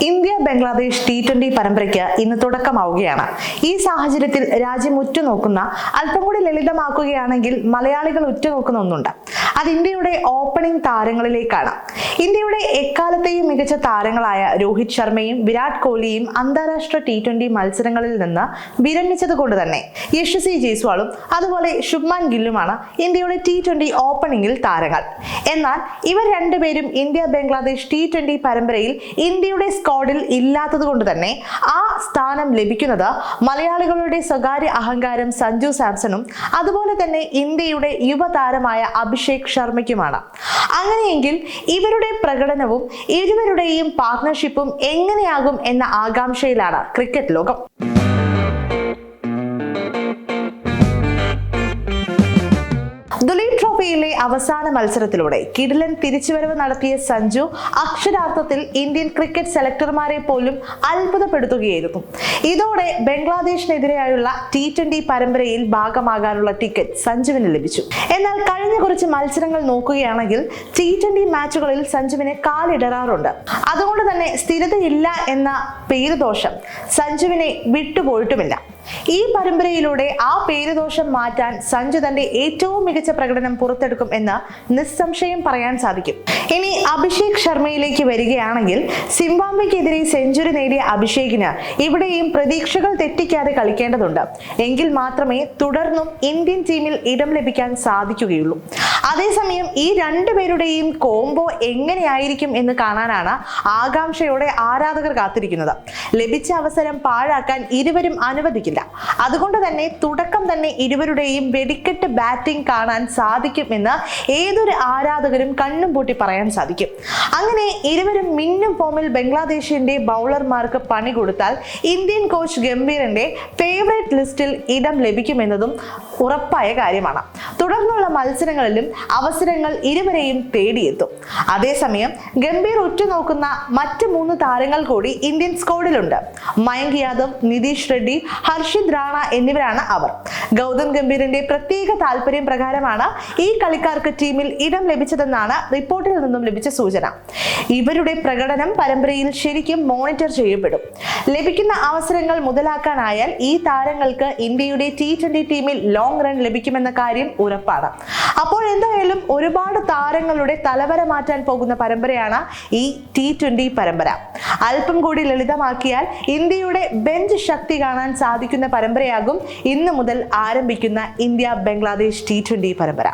India Bangladesh T twenty പരമ്പരയ്ക്ക് ഇന്ന് തുടക്കമാവുകയാണ്. ഈ സാഹചര്യത്തിൽ രാജ്യം ഉറ്റുനോക്കുന്ന അല്പം കൂടി ലളിതമാക്കുകയാണെങ്കിൽ മലയാളികൾ ഉറ്റുനോക്കുന്ന ഒന്നുണ്ട്. അത് ഇന്ത്യയുടെ ഓപ്പണിംഗ് താരങ്ങളിലേക്കാണ്. ഇന്ത്യയുടെ എക്കാലത്തെയും മികച്ച താരങ്ങളായ രോഹിത് ശർമ്മയും വിരാട് കോഹ്ലിയും അന്താരാഷ്ട്ര ടി ട്വന്റി മത്സരങ്ങളിൽ നിന്ന് വിരമിച്ചത് കൊണ്ട് തന്നെ യശസ്വി ജയ്സ്വാളും അതുപോലെ ശുഭ്മാൻ ഗില്ലുമാണ് ഇന്ത്യയുടെ ടി ട്വന്റി ഓപ്പണിംഗിൽ താരങ്ങൾ. എന്നാൽ ഇവർ രണ്ടുപേരും ഇന്ത്യ ബംഗ്ലാദേശ് ടി ട്വന്റി പരമ്പരയിൽ ഇന്ത്യയുടെ സ്ക്വാഡിൽ ഇല്ലാത്തത് കൊണ്ട് തന്നെ ആ സ്ഥാനം ലഭിക്കുന്നത് മലയാളികളുടെ സ്വകാര്യ അഹങ്കാരം സഞ്ജു സാംസണും അതുപോലെ തന്നെ ഇന്ത്യയുടെ യുവതാരമായ അഭിഷേക് ശർമ്മയ്ക്കുമാണ്. അങ്ങനെയെങ്കിൽ ഇവരുടെ പ്രകടനവും ഇരുവരുടെയും പാർട്ട്ണർഷിപ്പും എങ്ങനെയാകും എന്ന ആകാംക്ഷയിലാണ് ക്രിക്കറ്റ് ലോകം. അവസാന മത്സരത്തിലൂടെ കിടിലൻ തിരിച്ചുവരവ് നടത്തിയ സഞ്ജു അക്ഷരാർത്ഥത്തിൽ ഇന്ത്യൻ ക്രിക്കറ്റ് സെലക്ടർമാരെ പോലും അത്ഭുതപ്പെടുത്തുകയായിരുന്നു. ഇതോടെ ബംഗ്ലാദേശിനെതിരെയായുള്ള ടി ട്വന്റി പരമ്പരയിൽ ഭാഗമാകാനുള്ള ടിക്കറ്റ് സഞ്ജുവിന് ലഭിച്ചു. എന്നാൽ കഴിഞ്ഞ കുറച്ച് മത്സരങ്ങൾ നോക്കുകയാണെങ്കിൽ ടി ട്വന്റി മാച്ചുകളിൽ സഞ്ജുവിനെ കാലിടറാറുണ്ട്. അതുകൊണ്ട് തന്നെ സ്ഥിരതയില്ല എന്ന പേരുദോഷം സഞ്ജുവിനെ വിട്ടുപോയിട്ടുമില്ല. ഈ പരമ്പരയിലൂടെ ആ പേരുദോഷം മാറ്റാൻ സഞ്ജു തന്റെ ഏറ്റവും മികച്ച പ്രകടനം പുറത്തെടുക്കും എന്ന് നിസ്സംശയം പറയാൻ സാധിക്കും. ഇനി അഭിഷേക് ശർമ്മയിലേക്ക് വരികയാണെങ്കിൽ സിംബാബ്വെക്കെതിരെ സെഞ്ചുറി നേടിയ അഭിഷേകിന് ഇവിടെയും പ്രതീക്ഷകൾ തെറ്റിക്കാതെ കളിക്കേണ്ടതുണ്ട്. എങ്കിൽ മാത്രമേ തുടർന്നും ഇന്ത്യൻ ടീമിൽ ഇടം ലഭിക്കാൻ സാധിക്കുകയുള്ളൂ. അതേസമയം ഈ രണ്ടുപേരുടെയും കോംബോ എങ്ങനെയായിരിക്കും എന്ന് കാണാനാണ് ആകാംക്ഷയോടെ ആരാധകർ കാത്തിരിക്കുന്നത്. ലഭിച്ച അവസരം പാഴാക്കാൻ ഇരുവരും അനുവദിക്കില്ല. അതുകൊണ്ട് തന്നെ തുടക്കം തന്നെ ഇരുവരുടെയും വെടിക്കെട്ട് ബാറ്റിംഗ് കാണാൻ സാധിക്കും എന്ന് ഏതൊരു ആരാധകരും കണ്ണും പൂട്ടി പറയാൻ സാധിക്കും. അങ്ങനെ ഇരുവരും മിന്നും ഫോമിൽ ബംഗ്ലാദേശിന്റെ ബൗളർമാർക്ക് പണി കൊടുത്താൽ ഇന്ത്യൻ കോച്ച് ഗംഭീറിന്റെ ഫേവറേറ്റ് ലിസ്റ്റിൽ ഇടം ലഭിക്കുമെന്നതും ഉറപ്പായ കാര്യമാണ്. തുടർന്നുള്ള മത്സരങ്ങളിലും അവസരങ്ങൾ ഇരുവരെയും തേടിയെത്തും. അതേസമയം ഗംഭീർ ഉറ്റുനോക്കുന്ന മറ്റ് മൂന്ന് താരങ്ങൾ കൂടി ഇന്ത്യൻ സ്കോഡിലുണ്ട്. മയങ്ക് യാദവ് നിതീഷ് റെഡ്ഡി ഹർഷിത് റാണ എന്നിവരാണ് അവർ. ഗൗതം ഗംഭീറിന്റെ പ്രത്യേക താല്പര്യം പ്രകാരമാണ് ഈ കളിക്കാർക്ക് ടീമിൽ ഇടം ലഭിച്ചതെന്നാണ് റിപ്പോർട്ടിൽ നിന്നും ലഭിച്ച സൂചന. ഇവരുടെ പ്രകടനം പരമ്പരയിൽ ശരിക്കും മോണിറ്റർ ചെയ്യപ്പെടും. ലഭിക്കുന്ന അവസരങ്ങൾ മുതലാക്കാനായാൽ ഈ താരങ്ങൾക്ക് ഇന്ത്യയുടെ ടി ട്വന്റി ടീമിൽ ലോങ് റൺ ലഭിക്കുമെന്ന കാര്യം ഉറപ്പാണ്. അപ്പോൾ എന്തായാലും ഒരുപാട് താരങ്ങളുടെ തലവര മാറ്റാൻ പോകുന്ന പരമ്പരയാണ് ഈ ടി ട്വന്റി പരമ്പര. അല്പം കൂടി ലളിതമാക്കിയാൽ ഇന്ത്യയുടെ ബെഞ്ച് ശക്തി കാണാൻ സാധിക്കുന്ന പരമ്പരയാകും ഇന്നു മുതൽ ആരംഭിക്കുന്ന ഇന്ത്യ ബംഗ്ലാദേശ് ടി ട്വന്റി പരമ്പര.